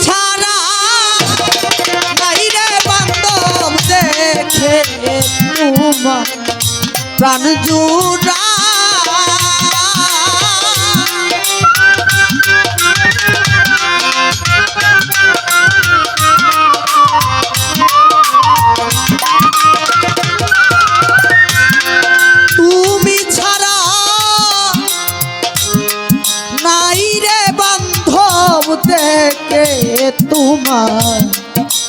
ছাড়া নাই বান্ধব দেখে প্রাণ জুড়া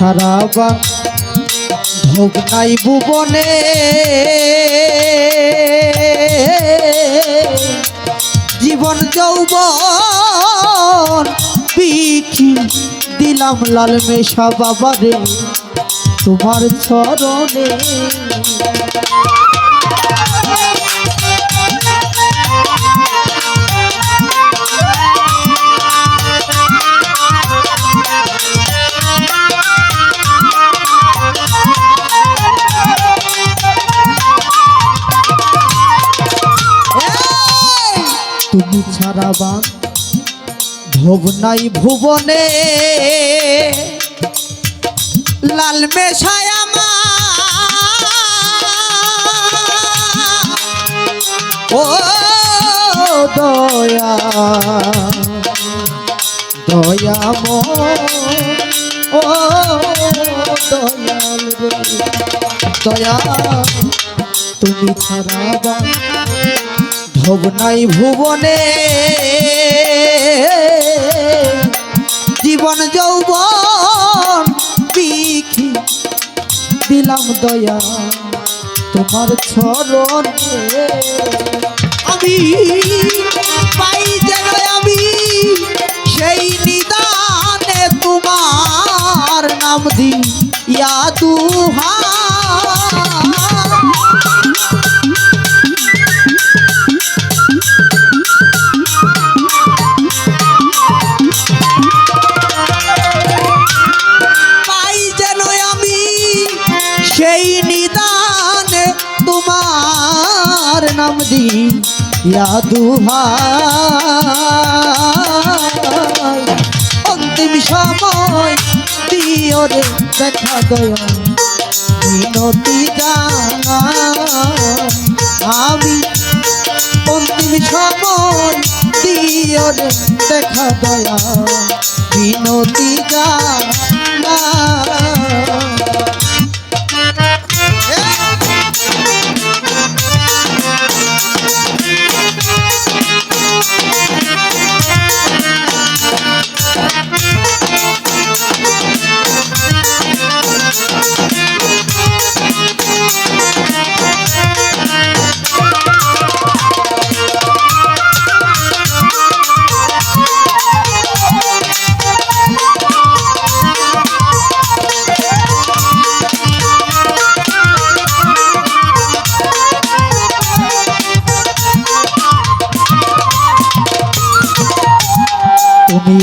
তুমি ছাড়া বা ভোগ নাই ভুবনে। জীবন যৌবন বিখি দিলাম লাল মেশা বাবারে, তোমার চরণে। তুমি ছাড়া বান ভোগ নাই ভুবনে। লাল ও দয়া দয়া মো ও দয়া, তুমি ছাড়া বান ভব নাই ভুবনে। জীবন যৌবন বিখি দিলাম দয়া তোমার ছরণে আমি পাই যেন আমি সেই নিদানে তোমার নাম দি ইয়াদুহা দি দুহাই অন্তিম সময় দিও রে দেখা দয়া। মিনতি জানা আমি অন্তিম সময় দিও রে দেখা দয়া। বিনতি জানা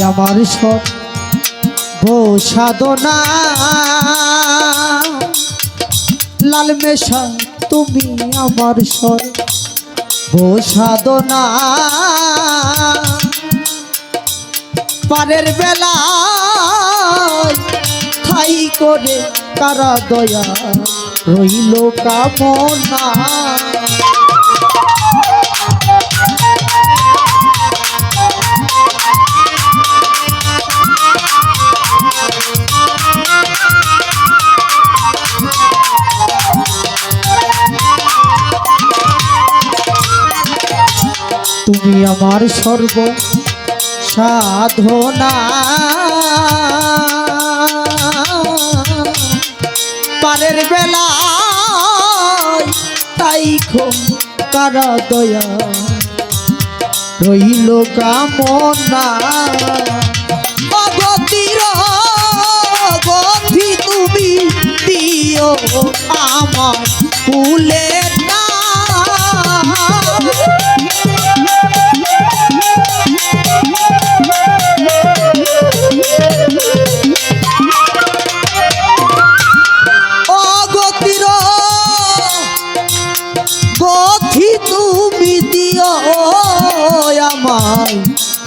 আমার সব সাধনা। লাল মেশা, তুমি আমার স্বর সাধনা। পারের বেলা ঠাই করে তারা দয়া রইল কামনা। আমার সর্ব সাধনা। পারের বেলা তাই খুব কারা দয়া। রইল কামনা। অগতির গতি তুমি দিও আমার ফুলের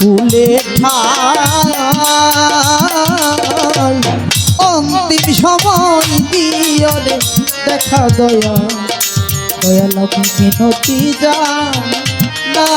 ফুলে অন্তিম সময় দিয়ে দেখা দয়া। দয়াল মিনতি যা না।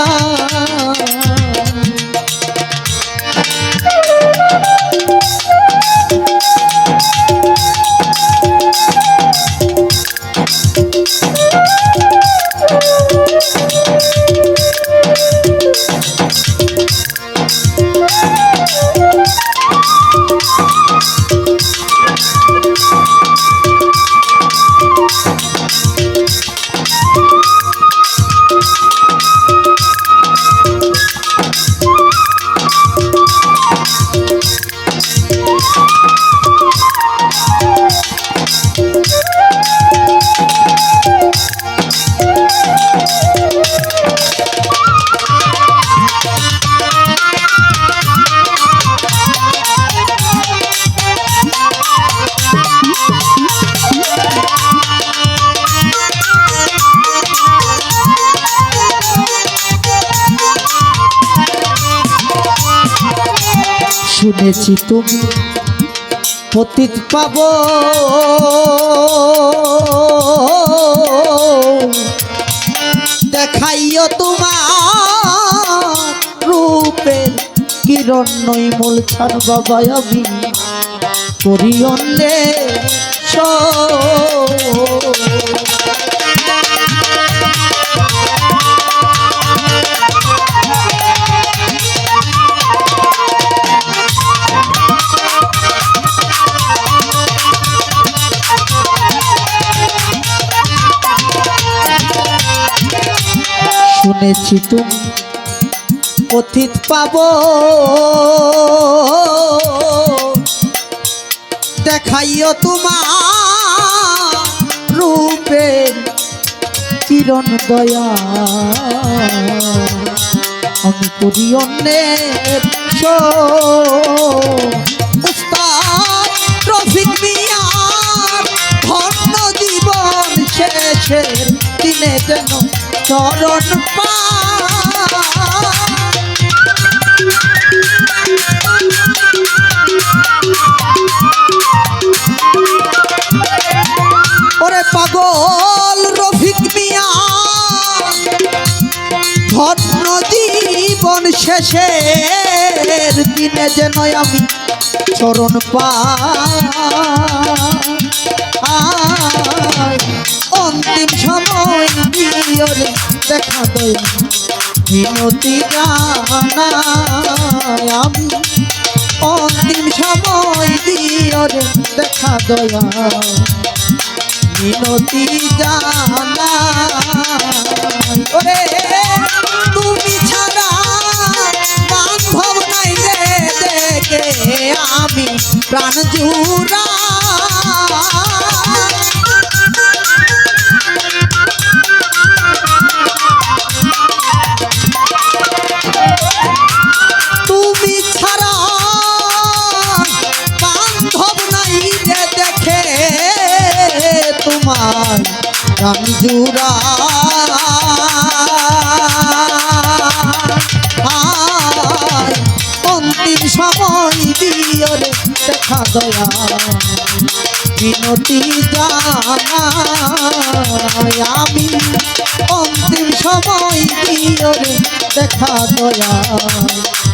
শুনেছি তুমি পতিত পাব। দেখাইও তোমার রূপের কিরণ নই মূল ছাড় বাবা আমি করি অন্যে শুনেছি তুমি অতীত পাব। দেখাইও তোমার রূপের কিরণ দয়া। আমি করি অন্যের উস্তাদ মিয়ার ধন্য জীবন শেষের দিনে যেন চরণ পা। ওরে পাগল রফিক মিয়া ধন্য জীবন শেষের দিনে যেন আমি চরণ পাই অন্তিম সময় রে দেখা দয়া মিনতি জানাই আমি অন্তিম সময় রে দেখা দয়া মিনতি জানাই তুমি ছাড়া নাই রে দেখে আমি প্রাণ জুড়া। বান্ধব নাই রে দেখে তোমার প্রাঞ্জুরা আয়, অন্তিম সময় দিয়রে দেখা দয়া। বিনতি জানাই আমি অন্তিম সময় দিয়রে দেখা দয়া।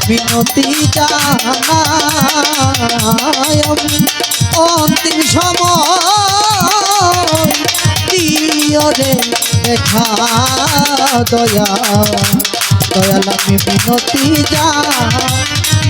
বিনতি জানাই দিয়রে দেখা দয়া। দয়াল আমি বিনতি জানাই